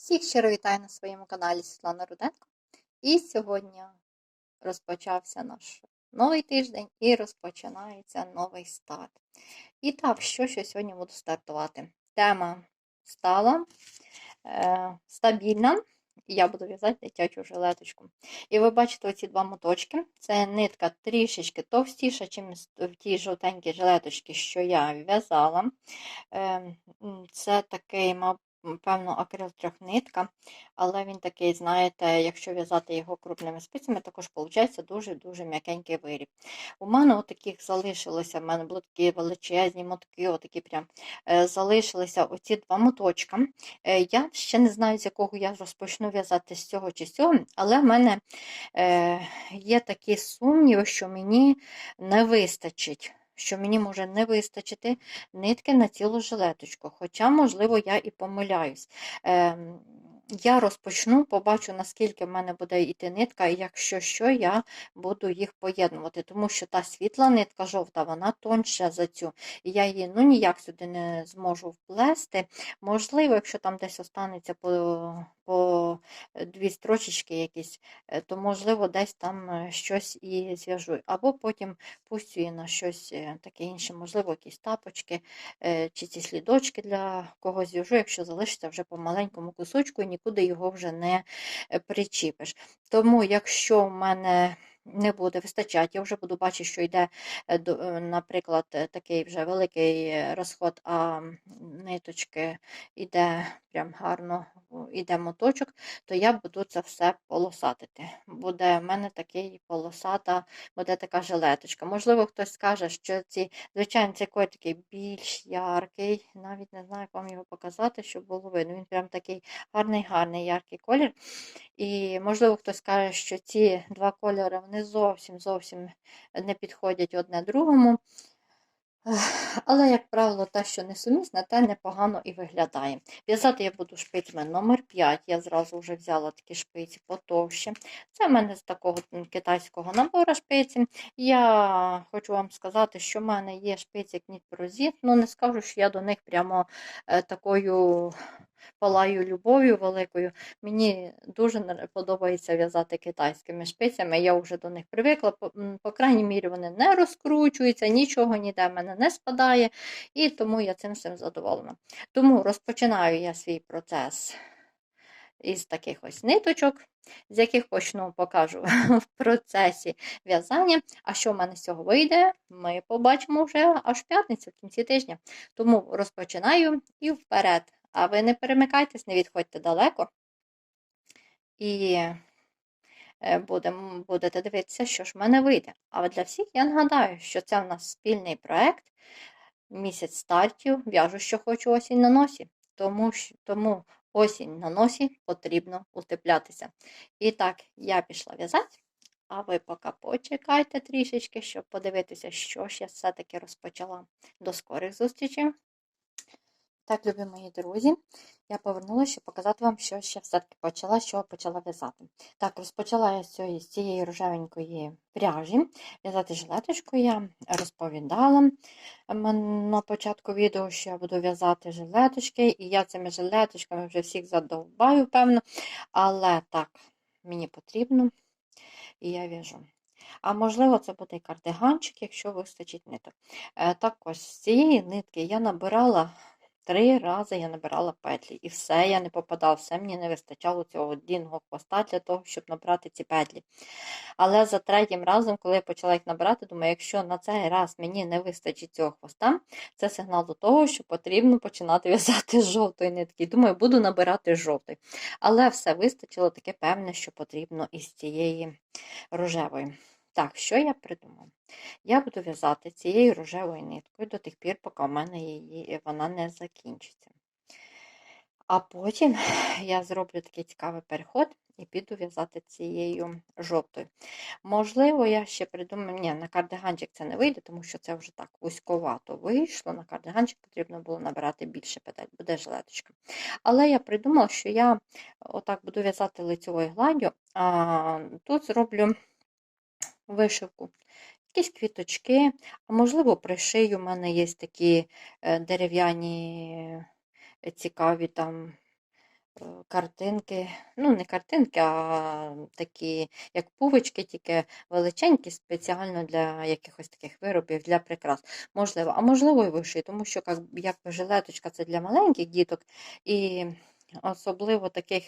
Всіх щиро вітаю на своєму каналі Світлана Руденко. І сьогодні розпочався наш новий тиждень і розпочинається новий старт. І так, що я сьогодні буду стартувати? Тема стала е, стабільна. Я буду в'язати дитячу жилеточку. І ви бачите оці два моточки. Це нитка трішечки товстіша, ніж в тій жовтенькій жилеточці, що я в'язала. Е, Це такий, мабуть, певно, акрил трьохнитка, але він такий, знаєте, якщо в'язати його крупними спицями, також виходить дуже-дуже м'якенький виріб. У мене отаких залишилося, в мене були такі величезні мотки, отакі прям е, залишилися оці два моточка. Е, Я ще не знаю, з якого я розпочну в'язати з цього чи з цього, але в мене е, є такі сумніви, що мені не вистачить що мені може не вистачити нитки на цілу жилеточку. Хоча, можливо, я і помиляюсь. Е, я розпочну, побачу, наскільки в мене буде йти нитка, і якщо що, я буду їх поєднувати, тому що та світла нитка жовта, вона тонша за цю. І я її ну, ніяк сюди не зможу вплести. Можливо, якщо там десь останеться по по дві строчечки якісь, е, то, можливо, десь там е, щось і зв'яжу. Або потім пустю її на щось е, таке інше, можливо, якісь тапочки чи ці слідочки для когось зв'яжу, якщо залишиться вже по маленькому кусочку і нікуди його вже не причіпиш. Тому, якщо в мене не буде вистачати. Я вже буду бачити, що йде, наприклад, такий вже великий розход, а ниточки йде прям гарно йде моточок, то я буду це все полосатити. Буде в мене такий полосата, буде така жилеточка. Можливо, хтось скаже, що ці, звичайно, цей колір такий більш яркий, навіть не знаю, як вам його показати, щоб було видно. Він прям такий гарний, гарний яркий колір. І, можливо, хтось скаже, що ці два кольори вони зовсім зовсім не підходять одне другому. Але, як правило, те, що несумісне, те непогано і виглядає. В'язати я буду шпицями номер 5 Я зразу вже взяла такі шпиці потовщі. Це в мене з такого китайського набору шпиці. Я хочу вам сказати, що в мене є шпиці Knit Prozit, ну не скажу, що я до них прямо е, такою палаю любов'ю великою. Мені дуже подобається в'язати китайськими шпицями. Я вже до них привикла, по, по крайній мірі, вони не розкручуються, нічого ніде в мене не спадає, і тому я цим всім задоволена. Тому розпочинаю я свій процес. Із таких ось ниточок, з яких почну покажу в процесі в'язання. А що в мене з цього вийде, ми побачимо вже аж в п'ятницю, в кінці тижня. Тому розпочинаю і вперед. А ви не перемикайтесь, не відходьте далеко. І е, будем, будете дивитися, що ж в мене вийде. А для всіх я нагадаю, що це в нас спільний проєкт, місяць стартів, в'яжу, що хочу осінь на носі. Тому, тому осінь на носі потрібно утеплятися. І так, я пішла в'язати, а ви поки почекайте трішечки, щоб подивитися, що ж я все-таки розпочала. До скорих зустрічей! Так, любі мої друзі, я повернулася, щоб показати вам, що ще все-таки почала, що почала в'язати. Так, розпочала я з цієї рожевенької пряжі. В'язати жилеточку я розповідала на початку відео, що я буду в'язати жилеточки, і я цими жилеточками вже всіх задовбаю, певно. Але так, мені потрібно, і я в'яжу. А можливо, це буде і кардиганчик, якщо вистачить ниток. Е, також з цієї нитки я набирала. Три рази я набирала петлі, і все я не попадала, все мені не вистачало цього одного хвоста для того, щоб набрати ці петлі. Але за третім разом, коли я почала їх набирати, думаю, якщо на цей раз мені не вистачить цього хвоста, це сигнал до того, що потрібно починати в'язати з жовтої нитки. Думаю, буду набирати з жовтої. Але все вистачило таке певне, що потрібно із цієї рожевої. Так, що я придумав? Я буду в'язати цією рожевою ниткою до тих пір, поки в мене її, вона не закінчиться. А потім я зроблю такий цікавий переход і піду в'язати цією жовтою. Можливо, я ще придумаю, ні, на кардиганчик це не вийде, тому що це вже так вузьковато вийшло. На кардиганчик потрібно було набирати більше петель, буде жилеточка. Але я придумала, що я отак буду в'язати лицевою гладдю, а тут зроблю вишивку. Якісь квіточки, а можливо, пришию. У мене є такі е, дерев'яні, е, цікаві там е, картинки, ну не картинки, а такі, як пувочки, тільки величенькі, спеціально для якихось таких виробів, для прикрас. Можливо, а можливо, і вищий, тому що як, жилеточка це для маленьких діток, і особливо таких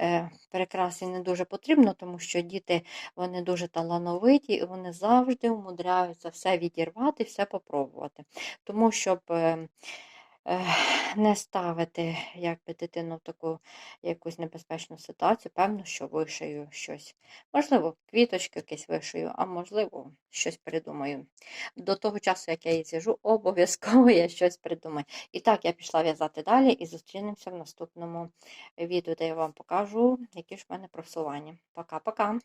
е, прикрас і не дуже потрібно, тому що діти вони дуже талановиті, і вони завжди умудряються все відірвати, все попробувати. Тому щоб. Е, Не ставити якби, дитину в таку якусь небезпечну ситуацію, певно, що вишию щось. Можливо, квіточки якісь вишию, а можливо, щось придумаю. До того часу, як я її зв'яжу, обов'язково я щось придумаю. І так, я пішла в'язати далі і зустрінемося в наступному відео, де я вам покажу, які ж в мене просування. Пока-пока!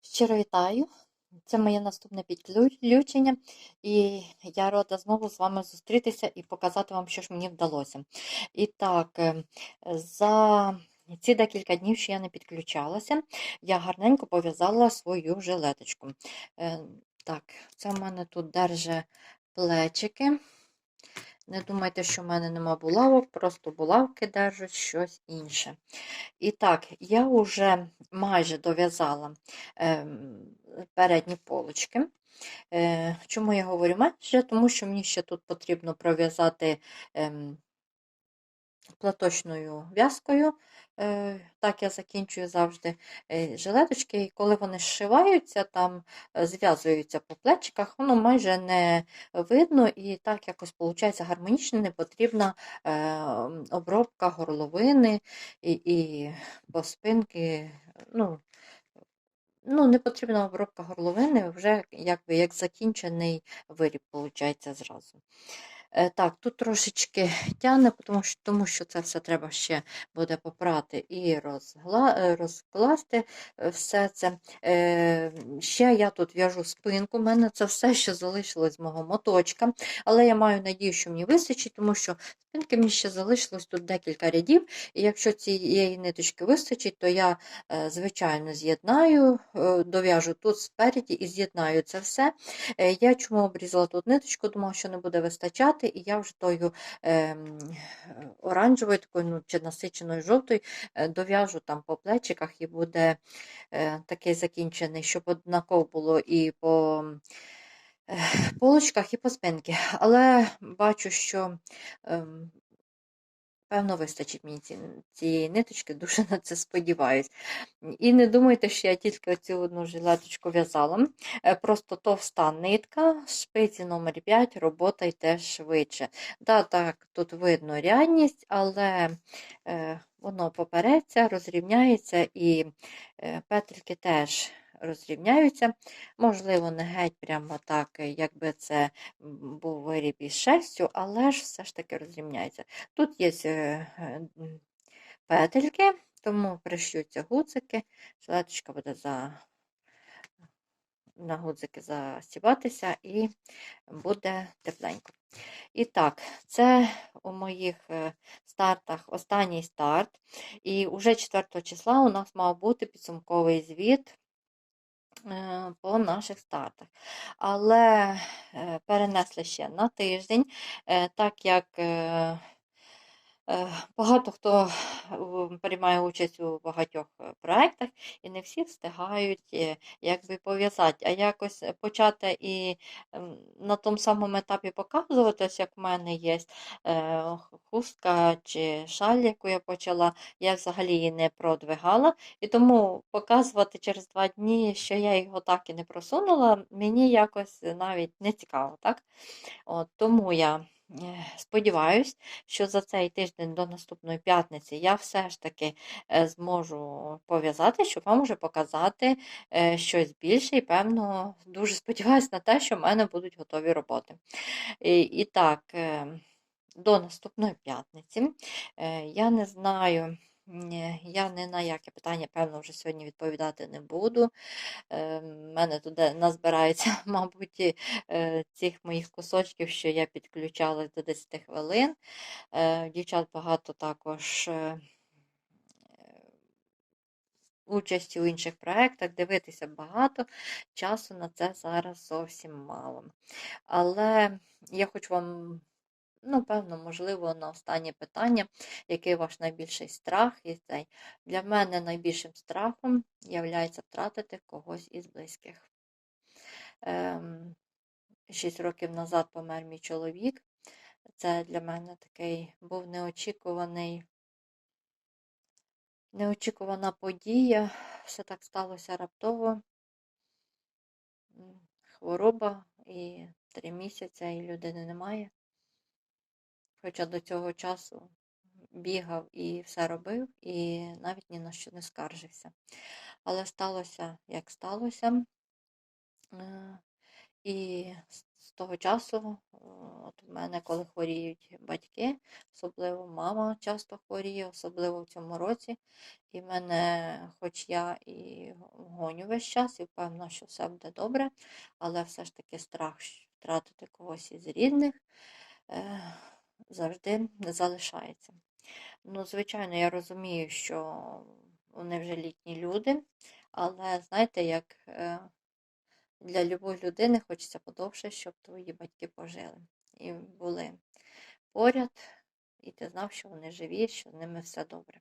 Щиро вітаю! Це моє наступне підключення, і я рада знову з вами зустрітися і показати вам, що ж мені вдалося. І так, е, за ці декілька днів, що я не підключалася, я гарненько пов'язала свою жилеточку. Е, Так, це в мене тут держа плечики. Не думайте, що в мене нема булавок, просто булавки держать щось інше. І так, я вже майже дов'язала е, передні полочки. Е, Чому я говорю майже? Тому що мені ще тут потрібно пров'язати Е, платочною в'язкою. Е, Так я закінчую завжди е, жилеточки, і коли вони зшиваються, там е, зв'язуються по плечиках, воно майже не видно, і так якось виходить гармонічно, не потрібна обробка горловини і і по спинки. ну, Ну, не потрібна обробка горловини, вже якби як закінчений виріб, виходить, зразу. Е, так, тут трошечки тягне, тому що тому що це все треба ще буде попрати і розгла... Е, розкласти е, все це. Ще я тут в'яжу спинку, у мене це все, що залишилось з мого моточка, але я маю надію, що мені вистачить, тому що спинки мені ще залишилось тут декілька рядів, і якщо цієї ниточки вистачить, то я, звичайно, з'єднаю, дов'яжу тут спереді і з'єднаю це все. Я чому обрізала тут ниточку, думала, що не буде вистачати і я вже тою е, оранжевою, такою ну, чи насиченою жовтою е, дов'яжу там по плечиках, і буде е, такий закінчений, щоб однаково було і по полочках, і по спинки. Але бачу, що е, Певно, вистачить мені цієї ниточки, дуже на це сподіваюсь. І не думайте, що я тільки цю одну жилеточку в'язала. Е, просто товста нитка, шпиці номер 5 робота йде швидше. Да, так, Тут видно рядність, але е, воно попереться, розрівняється і е, петельки теж розрівняються. Можливо, не геть прямо так, якби це був виріб із шерстю, але ж все ж таки розрівняється. Тут є е, петельки, тому прищуться гуцики, жилеточка буде за на гудзики застібатися і буде тепленько. І так, це у моїх е, стартах останній старт. І вже 4 числа у нас мав бути підсумковий звіт Е, по наших стартах. Але е, перенесли ще на тиждень, е, так як Е, багато хто приймає участь у багатьох е, проєктах, і не всі встигають е, якби пов'язати, а якось почати і на тому самому етапі показувати, як в мене є хустка чи шаль, яку я почала, я взагалі її не продвигала. І тому показувати через два дні, що я його так і не просунула, мені якось навіть не цікаво. так? От, Тому я. Сподіваюсь, що за цей тиждень до наступної п'ятниці я все ж таки е, зможу пов'язати, щоб вам уже показати е, щось більше, і, певно, дуже сподіваюся на те, що в мене будуть готові роботи. І, і так, е, до наступної п'ятниці я не знаю. Я не на яке питання, певно, вже сьогодні відповідати не буду. У ем, мене туди назбирається, мабуть, е, цих моїх кусочків, що я підключалась до 10 хвилин. Е, дівчат багато також е, участі у інших проєктах, дивитися багато, часу на це зараз зовсім мало. Але я хочу вам ну, певно, можливо, на останнє питання, який ваш найбільший страх і цей. Для мене найбільшим страхом є втратити когось із близьких. Ем, Шість років назад помер мій чоловік. Це для мене такий був неочікуваний, неочікувана подія. Все так сталося раптово. Хвороба і три місяці, і людини немає. Хоча до цього часу бігав і все робив, і навіть ні на що не скаржився. Але сталося, як сталося. Е, І з того часу, е, от в мене, коли хворіють батьки, особливо мама часто хворіє, особливо в цьому році. І в мене, хоч я і гоню весь час, і впевнена, що все буде добре, але все ж таки страх втратити когось із рідних е, завжди залишається. Ну, звичайно, я розумію, що вони вже літні люди, але знаєте, як е, для любої людини хочеться подовше, щоб твої батьки пожили і були поряд, і ти знав, що вони живі, що з ними все добре.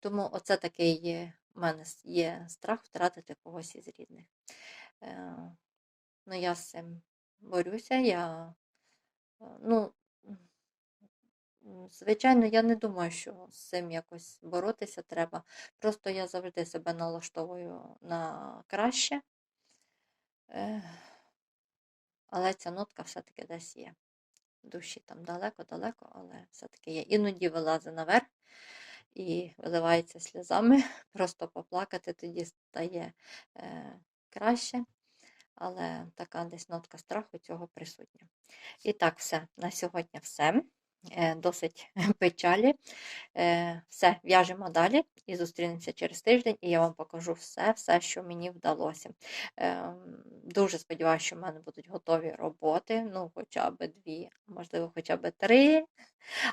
Тому оце такий є, в мене є страх втратити когось із рідних. Е, ну, я з цим борюся. Я, е, ну, звичайно, я не думаю, що з цим якось боротися треба. Просто я завжди себе налаштовую на краще. Але ця нотка все-таки десь є. Душі там далеко-далеко, але все-таки є. Іноді вилазить наверх і виливається сльозами. Просто поплакати тоді стає е, краще. Але така десь нотка страху цього присутня. І так, все. На сьогодні все. Е, Досить печалі. Е, Все, в'яжемо далі і зустрінемося через тиждень, і я вам покажу все, все, що мені вдалося. Ем, Дуже сподіваюся, що в мене будуть готові роботи, ну, хоча б дві, можливо, хоча б три.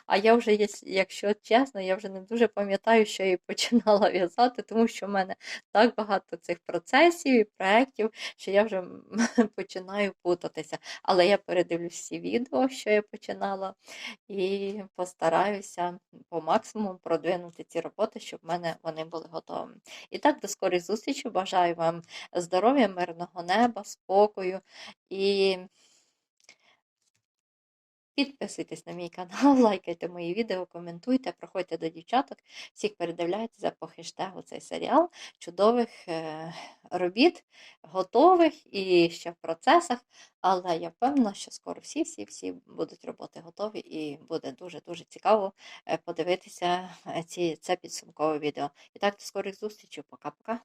А я вже, якщо чесно, я вже не дуже пам'ятаю, що я починала в'язати, тому що в мене так багато цих процесів і проєктів, що я вже починаю путатися. Але я передивлюсь всі відео, що я починала, і постараюся по максимуму продвинути ці роботи, щоб в мене вони були готові. І так, до скорої зустрічі. Бажаю вам здоров'я, мирного неба, спокою і підписуйтесь на мій канал, лайкайте мої відео, коментуйте, проходьте до дівчаток, всіх передивляйтеся по хештегу цей серіал. Чудових е, робіт, готових і ще в процесах. Але я впевнена, що скоро всі-всі-всі будуть роботи готові, і буде дуже-дуже цікаво е, подивитися е, ці, це підсумкове відео. І так, до скорих зустрічей. Пока-пока.